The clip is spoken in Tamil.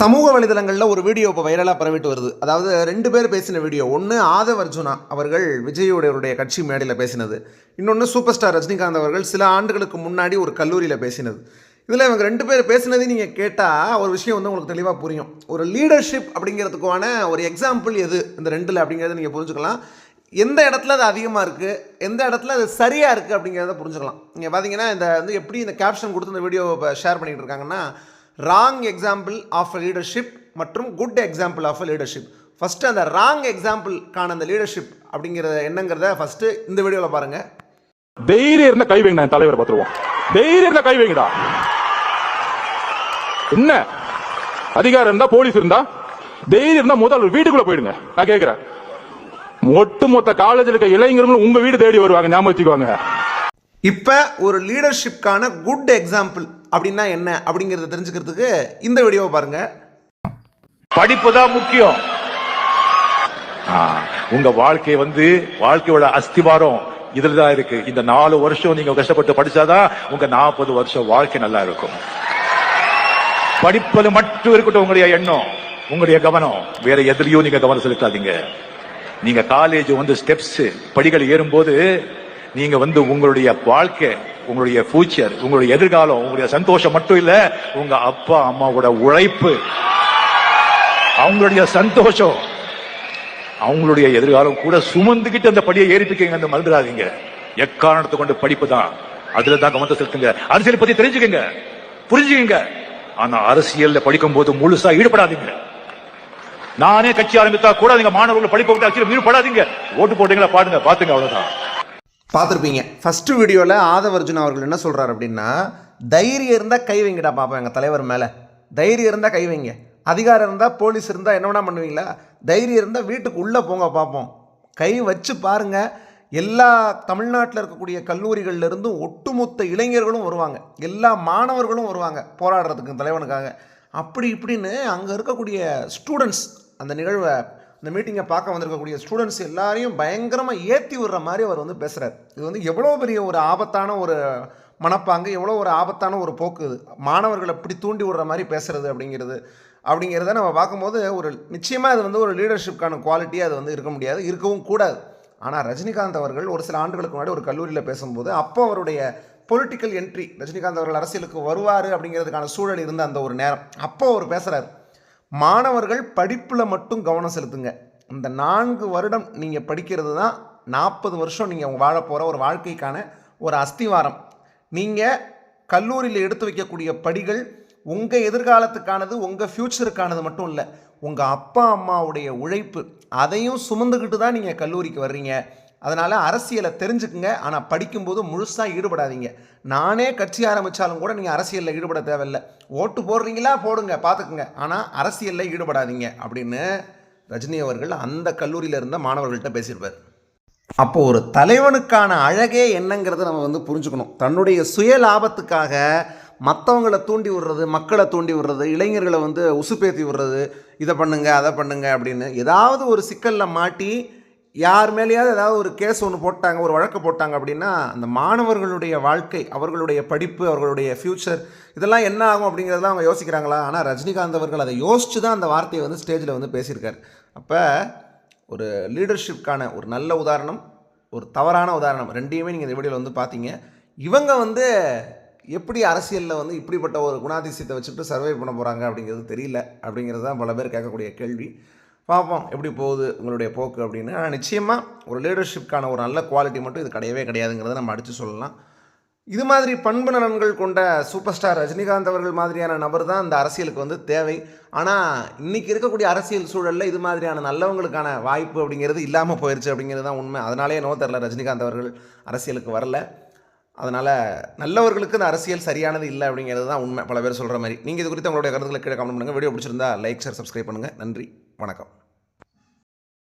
சமூக வலைதளங்களில் ஒரு வீடியோ இப்போ வைரலாக பரவிட்டு வருது. அதாவது ரெண்டு பேர் பேசின வீடியோ. ஒன்று ஆதவ் அர்ஜுனா அவர்கள் விஜயுடையவருடைய கட்சி மேடையில் பேசினது. இன்னொன்று சூப்பர் ஸ்டார் ரஜினிகாந்த் அவர்கள் சில ஆண்டுகளுக்கு முன்னாடி ஒரு கல்லூரியில் பேசினது. இதில் இவங்க ரெண்டு பேர் பேசினதையும் நீங்கள் கேட்டால் ஒரு விஷயம் வந்து உங்களுக்கு தெளிவாக புரியும். ஒரு லீடர்ஷிப் அப்படிங்கிறதுக்கான ஒரு எக்ஸாம்பிள் எது? இந்த ரெண்டில் அப்படிங்கிறத நீங்கள் புரிஞ்சுக்கலாம். எந்த இடத்துல அது அதிகமாக இருக்குது எந்த இடத்துல அது சரியாக இருக்குது அப்படிங்கிறத புரிஞ்சுக்கலாம். நீங்கள் பார்த்தீங்கன்னா இந்த வந்து எப்படி இந்த கேப்ஷன் கொடுத்து இந்த வீடியோ இப்போ ஷேர் பண்ணிகிட்டு இருக்காங்கன்னா ராங் எக்ஸாம்பிள் ஆஃப் லீடர்ஷிப் மற்றும் good example of leadership first அந்த ராங் எக்ஸாம்பிள்கான அந்த லீடர்ஷிப் அப்படிங்கிறத என்னங்கிறத ஃபஸ்ட்டு இந்த வீடியோவில் பாருங்கள் தைரியம் இருந்தா கை வைங்க நான் தலைவரை பார்த்துருவோம். தைரியம் இருந்தா கை வைங்கடா. என்ன? அதிகாரம் இருந்தா போலீஸ் இருந்தா தைரியம் இருந்தா முதல் வீட்டுக்குள்ள போயிடுங்க. நான் கேக்குறேன். ஒட்டு மொத்த காலேஜில் இருக்க இளைஞர்களும் உங்க வீடு தேடி வருவாங்க ஞாபகம் வச்சுக்கோங்க. இப்போ ஒரு லீடர்ஷிப்கான குட் எக்ஸாம்பிள் அப்படின்னா என்ன அப்படிங்கிறத தெரிஞ்சுக்கிறதுக்கு இந்த வீடியோவை பாருங்க. படிப்பு தான் முக்கியம். உங்க வாழ்க்கை வந்து வாழ்க்கையோட அஸ்திவாரம் இதுல தான் இருக்கு. இந்த நாலு வருஷம் நீங்க கஷ்டப்பட்டு படிச்சாதான் உங்க நாற்பது வருஷம் வாழ்க்கை நல்லா இருக்கும். படிப்பது மட்டும் இருக்கட்டும் உங்களுடைய எண்ணம் உங்களுடைய கவனம். வேற எதுலயும் நீங்க கவனம் செலுத்தாதீங்க. நீங்க காலேஜ் வந்து ஸ்டெப்ஸ் படிகள் ஏறும்போது நீங்க வந்து உங்களுடைய வாழ்க்கை உங்களுடைய ஃபியூச்சர் உங்களுடைய எதிர்காலம் உங்களுடைய சந்தோஷம் மட்டும் இல்ல உங்க அப்பா அம்மாவோட உழைப்பு. அவங்களுடைய சந்தோஷம். அவங்களுடைய எதிர்காலம் கூட சுமந்துகிட்டு அந்த படியை ஏறிப்பிக்கங்க அந்த மறந்துடாதீங்க. எக்காரணத்தை கொண்டு படிப்பு தான். அதுல தான் கவனத்தை செலுத்துங்க. அரசியல் பத்தி தெரிஞ்சுக்கங்க. புரிஞ்சுக்கங்க. ஆனா அரசியல்ல படிக்கும் போது முழுசா ஈடுபடாதீங்க. நானே கட்சி ஆரம்பித்தா கூட நீங்க மாணவர்கள் படிப்பு விட்டு அரசியல் ஈடுபடாதீங்க ஓட்டு போட்டீங்களா பாடுங்க பாத்துங்க அவ்வளவுதான். பார்த்துருப்பீங்க. ஃபஸ்ட்டு வீடியோவில் ஆதவர்ஜுன் அவர்கள் என்ன சொல்கிறார் அப்படின்னா தைரியம் இருந்தால் கை வைங்கடா பாப்பா எங்கள் தலைவர் மேலே. தைரியம் இருந்தால் கை வைங்க. அதிகாரம் இருந்தால் போலீஸ் இருந்தால் என்ன வேணா பண்ணுவீங்களா? தைரியம் இருந்தால் வீட்டுக்கு உள்ளே போங்க பார்ப்போம் கை வச்சு பாருங்கள் எல்லா தமிழ்நாட்டில் இருக்கக்கூடிய கல்லூரிகள்லேருந்தும் ஒட்டுமொத்த இளைஞர்களும் வருவாங்க. எல்லா மாணவர்களும் வருவாங்க போராடுறதுக்கு தலைவனுக்காக. அப்படி இப்படின்னு அங்கே இருக்கக்கூடிய ஸ்டூடெண்ட்ஸ் அந்த நிகழ்வை இந்த மீட்டிங்கை பார்க்க வந்திருக்கக்கூடிய ஸ்டூடெண்ட்ஸ் எல்லாரையும் பயங்கரமாக ஏற்றி விடுற மாதிரி அவர் வந்து பேசுகிறார் இது வந்து எவ்வளோ பெரிய ஒரு ஆபத்தான ஒரு மனப்பாங்கு எவ்வளோ ஒரு ஆபத்தான ஒரு போக்கு இது. மாணவர்களை இப்படி தூண்டி விடுற மாதிரி பேசுகிறது அப்படிங்கிறது. அப்படிங்கிறத நம்ம பார்க்கும்போது ஒரு நிச்சயமாக அது வந்து ஒரு லீடர்ஷிப்கான குவாலிட்டியாக அது வந்து இருக்க முடியாது இருக்கவும் கூடாது. ஆனால் ரஜினிகாந்த் அவர்கள் ஒரு சில ஆண்டுகளுக்கு முன்னாடி ஒரு கல்லூரியில் பேசும்போது அப்போ அவருடைய பொலிட்டிக்கல் என்ட்ரி ரஜினிகாந்த் அவர்கள் அரசியலுக்கு வருவார் அப்படிங்கிறதுக்கான சூழல் இருந்த அந்த ஒரு நேரம். அப்போ அவர் பேசுகிறார் மாணவர்கள் படிப்பில் மட்டும் கவனம் செலுத்துங்க. இந்த நான்கு வருடம் நீங்கள் படிக்கிறது தான் நாற்பது வருஷம் நீங்கள் வாழ போகிற ஒரு வாழ்க்கைக்கான ஒரு அஸ்திவாரம். நீங்கள் கல்லூரியில் எடுத்து வைக்கக்கூடிய படிகள் உங்கள் எதிர்காலத்துக்கானது உங்கள் ஃப்யூச்சருக்கானது மட்டும் இல்லை உங்கள் அப்பா அம்மாவுடைய உழைப்பு அதையும் சுமந்துக்கிட்டு தான் நீங்கள் கல்லூரிக்கு வர்றீங்க. அதனால் அரசியலை தெரிஞ்சுக்குங்க. ஆனால் படிக்கும்போது முழுசாக ஈடுபடாதீங்க. நானே கட்சி ஆரம்பித்தாலும் கூட நீங்கள் அரசியலில் ஈடுபட தேவையில்லை. ஓட்டு போடுறீங்களா? போடுங்க பார்த்துக்குங்க ஆனால் அரசியலில் ஈடுபடாதீங்க அப்படின்னு ரஜினி அவர்கள் அந்த கல்லூரியில் இருந்த மாணவர்கள்ட்ட பேசியிருப்பார். அப்போது ஒரு தலைவனுக்கான அழகே என்னங்கிறத நம்ம வந்து புரிஞ்சுக்கணும். தன்னுடைய சுய லாபத்துக்காக மற்றவங்களை தூண்டி விடுறது மக்களை தூண்டி விடுறது இளைஞர்களை வந்து உசுப்பேத்தி விடுறது இதை பண்ணுங்க அதை பண்ணுங்க அப்படின்னு ஏதாவது ஒரு சிக்கலில் மாட்டி யார் மேலேயாவது ஏதாவது ஒரு கேஸ் ஒன்று போட்டாங்க ஒரு வழக்கு போட்டாங்க அப்படின்னா அந்த மாணவர்களுடைய வாழ்க்கை அவர்களுடைய படிப்பு அவர்களுடைய ஃப்யூச்சர் இதெல்லாம் என்ன ஆகும் அப்படிங்கிறதெல்லாம் அவங்க யோசிக்கிறாங்களா? ஆனால் ரஜினிகாந்த் அவர்கள் அதை யோசித்து தான் அந்த வார்த்தையை வந்து ஸ்டேஜில் வந்து பேசியிருக்காரு. அப்போ ஒரு லீடர்ஷிப்கான ஒரு நல்ல உதாரணம் ஒரு தவறான உதாரணம் ரெண்டையுமே நீங்கள் இந்த வீடியோவில் வந்து பார்த்தீங்க. இவங்க வந்து எப்படி அரசியலில் வந்து இப்படிப்பட்ட ஒரு குணாதிசயத்தை வச்சுட்டு சர்வை பண்ண போகிறாங்க அப்படிங்கிறது தெரியல அப்படிங்கிறது தான் பல பேர் கேட்கக்கூடிய கேள்வி. பார்ப்போம் எப்படி போகுது உங்களுடைய போக்கு அப்படின்னு. ஆனால் நிச்சயமாக ஒரு லீடர்ஷிப்கான ஒரு நல்ல குவாலிட்டி மட்டும் இது கிடையவே கிடையாதுங்கிறத நம்ம அடித்து சொல்லலாம். இது மாதிரி பண்பு நலன்கள் கொண்ட சூப்பர் ஸ்டார் ரஜினிகாந்த் அவர்கள் மாதிரியான நபர் தான் இந்த அரசியலுக்கு வந்து தேவை. ஆனால் இன்றைக்கி இருக்கக்கூடிய அரசியல் சூழலில் இது மாதிரியான நல்லவங்களுக்கான வாய்ப்பு அப்படிங்கிறது இல்லாமல் போயிடுச்சு அப்படிங்கிறது தான் உண்மை. அதனாலே நோ தெரில ரஜினிகாந்த் அவர்கள் அரசியலுக்கு வரல. அதனால் நல்லவர்களுக்கு இந்த அரசியல் சரியானது இல்லை அப்படிங்கிறது தான் உண்மை. பல பேர் சொல்கிற மாதிரி. நீங்கள் இது குறித்து உங்களுடைய கருத்துக்களை கீழே கமெண்ட் பண்ணுங்கள் வீடியோ பிடிச்சிருந்தா லைக் ஷேர் சப்ஸ்கிரைப் பண்ணுங்கள் நன்றி. வணக்கம்.